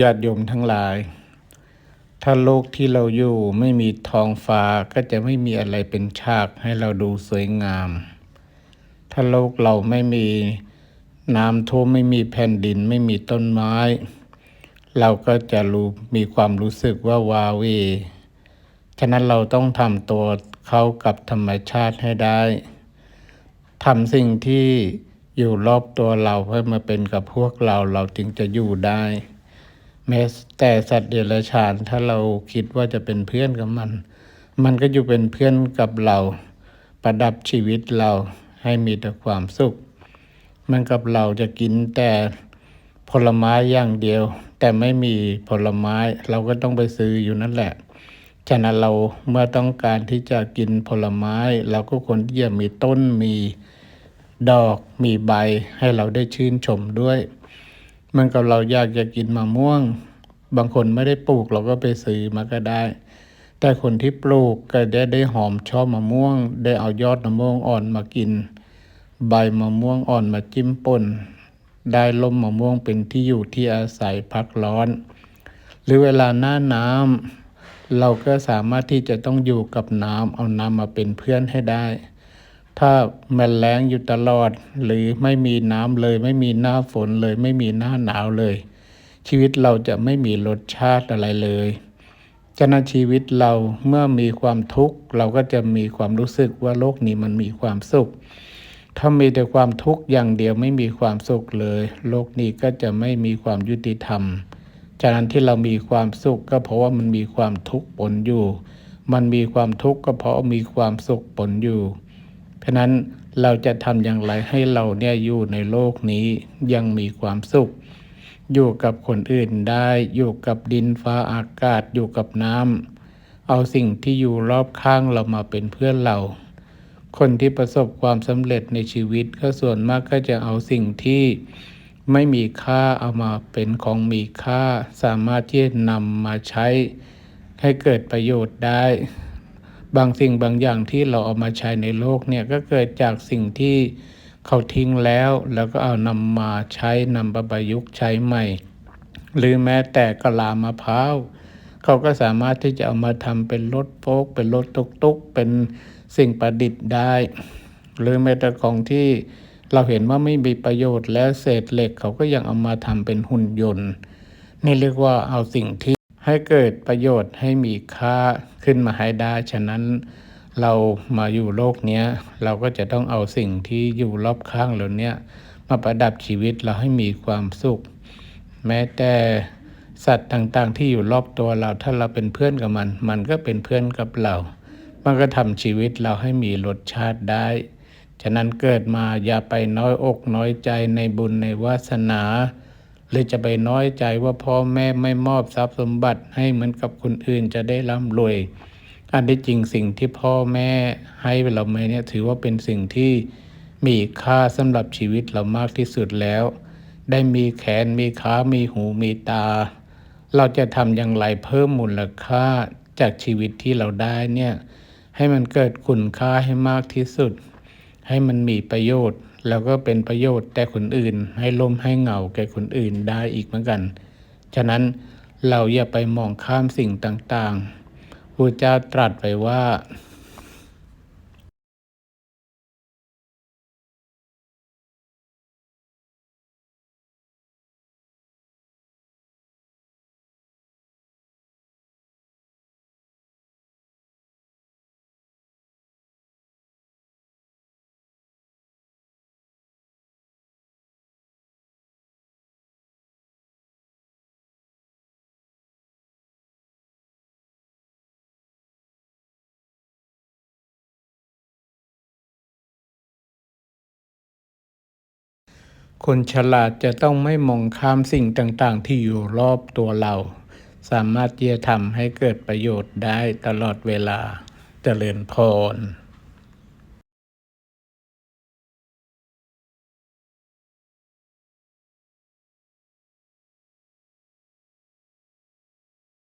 ญาติโยมทั้งหลาย ถ้าโลกที่เราอยู่ไม่มีท้องฟ้าก็จะไม่มีอะไรเป็นฉากให้เราดูสวยงาม ถ้าโลกเราไม่มีน้ำท่วมไม่มีแผ่นดินไม่มีต้นไม้ เราก็จะรู้มีความรู้สึกว่าวาเวฉะนั้นเราต้องทำตัวเข้ากับธรรมชาติให้ได้ทำสิ่งที่อยู่รอบตัวเราให้มาเป็นกับพวกเราเราจึงจะอยู่ได้ แม้แต่สัตว์เดรัจฉาน ถ้าเราคิดว่าจะเป็นเพื่อนกับมัน มันก็อยู่เป็นเพื่อนกับเรา ประดับชีวิตเราให้มีแต่ความสุข มันกับเราจะกินแต่ผลไม้อย่างเดียว แต่ไม่มีผลไม้เราก็ต้องไปซื้ออยู่นั่นแหละ ฉะนั้นเราเมื่อต้องการที่จะกินผลไม้ เราก็ควรที่จะมีต้นมีดอกมีใบให้เราได้ชื่นชมด้วย มันกับเราอยากจะกินมะม่วง บางคนไม่ได้ปลูกเราก็ไปซื้อมาก็ได้ แต่คนที่ปลูกก็ได้ได้หอมชอบมะม่วง ได้เอายอดมะม่วงอ่อนมากิน ใบมะม่วงอ่อนมาจิ้มป่น ได้ลมมะม่วงเป็นที่อยู่ที่อาศัยพักร้อน หรือเวลาหน้าน้ำเราก็สามารถที่จะต้องอยู่กับน้ำเอาน้ำมาเป็นเพื่อนให้ได้ ถ้ามันแล้งอยู่ตลอด หรือไม่มีน้ำเลย ไม่มีหน้าฝนเลย ไม่มีหน้าหนาวเลย ชีวิตเราจะไม่มีรสชาติอะไรเลยฉะนั้นชีวิตเราเมื่อมีความทุกข์ เราก็จะมีความรู้สึกว่าโลกนี้มันมีความสุข ถ้ามีแต่ความทุกข์อย่างเดียวไม่มีความสุขเลย โลกนี้ก็จะไม่มีความยุติธรรมฉะนั้นที่เรามีความสุขก็เพราะว่ามันมีความทุกข์ปนอยู่ มันมีความทุกข์ก็เพราะมีความสุขปนอยู่ เพราะนั้นเราจะทำอย่างไรให้เราเนี่ยอยู่ในโลกนี้ยังมีความสุข อยู่กับคนอื่นได้ อยู่กับดินฟ้าอากาศอยู่กับน้ำเอาสิ่งที่อยู่รอบข้างเรามาเป็นเพื่อนเรา คนที่ประสบความสำเร็จในชีวิตก็ส่วนมากก็จะเอาสิ่งที่ไม่มีค่าเอามาเป็นของมีค่า สามารถที่จะนำมาใช้ให้เกิดประโยชน์ได้ บางสิ่งบางอย่างที่เราเอามาใช้ในโลกเนี่ยก็เกิดจากสิ่งที่เขาทิ้งแล้ว แล้วก็เอานำมาใช้นำประยุกต์ใช้ใหม่ หรือแม้แต่กะลามะพร้าวเขาก็สามารถที่จะเอามาทำเป็นรถโฟกเป็นรถตุกตุกเป็นสิ่งประดิษฐ์ได้ หรือแม้แต่ของที่เราเห็นว่าไม่มีประโยชน์แล้วเศษเหล็กเขาก็ยังเอามาทำเป็นหุ่นยนต์ นี่เรียกว่าเอาสิ่งที่ ให้เกิดประโยชน์ให้มีค่าขึ้นมาให้ได้ ฉะนั้นเรามาอยู่โลกนี้เราก็จะต้องเอาสิ่งที่อยู่รอบข้างเราเนี้ยมาประดับชีวิตเราให้มีความสุข แม้แต่สัตว์ต่างๆ ที่อยู่รอบตัวเราถ้าเราเป็นเพื่อนกับมัน มันก็เป็นเพื่อนกับเรา มันก็ทำชีวิตเราให้มีรสชาติได้ ฉะนั้นเกิดมาอย่าไปน้อยอกน้อยใจในบุญในวาสนา หรือจะไปน้อยใจว่าพ่อแม่ไม่มอบทรัพย์สมบัติให้เหมือนกับคนอื่นจะได้ร่ำรวย อันที่จริงสิ่งที่พ่อแม่ให้เราไม่เนี่ยถือว่าเป็นสิ่งที่มีค่าสำหรับชีวิตเรามากที่สุดแล้ว ได้มีแขนมีขามีหูมีตา เราจะทำอย่างไรเพิ่มมูลค่าจากชีวิตที่เราได้เนี่ยให้มันเกิดคุณค่าให้มากที่สุด ให้มันมีประโยชน์ แล้วก็เป็นประโยชน์แต่คนอื่น ให้ลมให้เงาแก่คนอื่นได้อีกเหมือนกัน ฉะนั้นเราอย่าไปมองข้ามสิ่งต่างๆพระเจ้าตรัสไปว่า คนฉลาดจะต้องไม่มองข้ามสิ่งต่างๆ ที่อยู่รอบตัวเรา สามารถที่จะทำให้เกิดประโยชน์ได้ตลอดเวลาเจริญพร